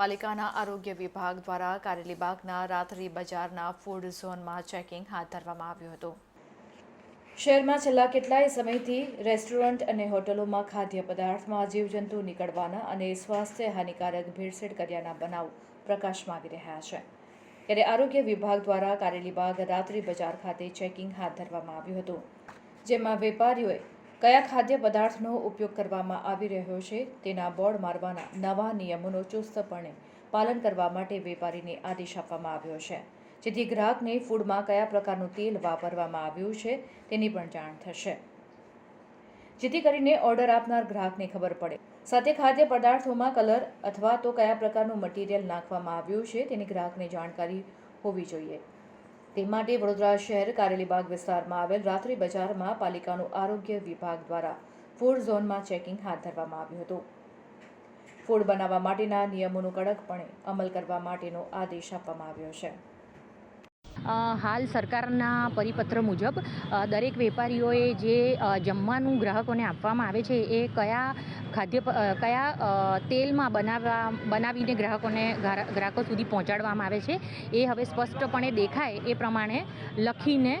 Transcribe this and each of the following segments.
પાલિકાના આરોગ્ય વિભાગ દ્વારા કારેલીબાગના રાત્રિ બજારના ફૂડ ઝોનમાં ચેકિંગ હાથ ધરવામાં આવ્યું હતું. શહેરમાં છેલ્લા કેટલાય સમયથી રેસ્ટોરન્ટ અને હોટલોમાં ખાદ્ય પદાર્થમાં જીવજંતુ નીકળવાના અને સ્વાસ્થ્ય હાનિકારક ભેળસેળ કર્યાના બનાવ પ્રકાશમાં આવી રહ્યા છે. ત્યારે આરોગ્ય વિભાગ દ્વારા કારેલીબાગ રાત્રિ બજાર ખાતે ચેકિંગ હાથ ધરવામાં આવ્યું હતું, જેમાં વેપારીઓએ કયા ખાદ્ય પદાર્થનો ઉપયોગ કરવામાં આવી રહ્યો છે તેના બોર્ડ મારવાના નવા નિયમોનો ચુસ્તપણે પાલન કરવા માટે વેપારીને આદેશ આપવામાં આવ્યો છે. જેથી ગ્રાહકને ફૂડમાં કયા પ્રકારનું તેલ વાપરવામાં આવ્યું છે તેની પણ જાણ થશે. જેથી કરીને ઓર્ડર આપનાર ગ્રાહકને ખબર પડે. સાથે ખાદ્ય પદાર્થોમાં કલર અથવા તો કયા પ્રકારનું મટીરિયલ નાખવામાં આવ્યું છે તેની ગ્રાહકને જાણકારી હોવી જોઈએ. તે માટે વડોદરા શહેર કારેલીબાગ વિસ્તારમાં આવેલ રાત્રિ બજારમાં પાલિકાનું આરોગ્ય વિભાગ દ્વારા ફૂડ ઝોનમાં ચેકિંગ હાથ ધરવામાં આવ્યું હતું. ફૂડ બનાવવા માટેના નિયમોનું કડકપણે અમલ કરવા માટેનો આદેશ આપવામાં આવ્યો છે. હાલ સરકારના પરિપત્ર મુજબ દરેક વેપારીઓએ જે જમવાનું ગ્રાહકોને આપવામાં આવે છે, એ કયા ખાદ્ય કયા તેલમાં બનાવવા, બનાવીને ગ્રાહકોને ગ્રાહકો સુધી પહોંચાડવામાં આવે છે, એ હવે સ્પષ્ટપણે દેખાય એ પ્રમાણે લખીને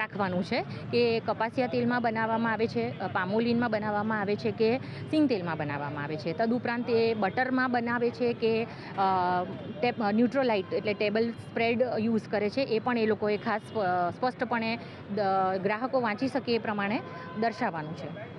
રાખવાનું છે કે કપાસિયા તેલમાં બનાવવામાં આવે છે પામોલીનમાં બનાવવામાં આવે છે કે સિંગ તેલમાં બનાવવામાં આવે છે. તદુપરાંત એ બટરમાં બનાવે છે કે ન્યુટ્રોલાઇટ એટલે ટેબલ સ્પ્રેડ યુઝ કરે છે એ પણ એ લોકોએ ખાસ સ્પષ્ટપણે ગ્રાહકો વાંચી શકે એ પ્રમાણે દર્શાવવાનું છે.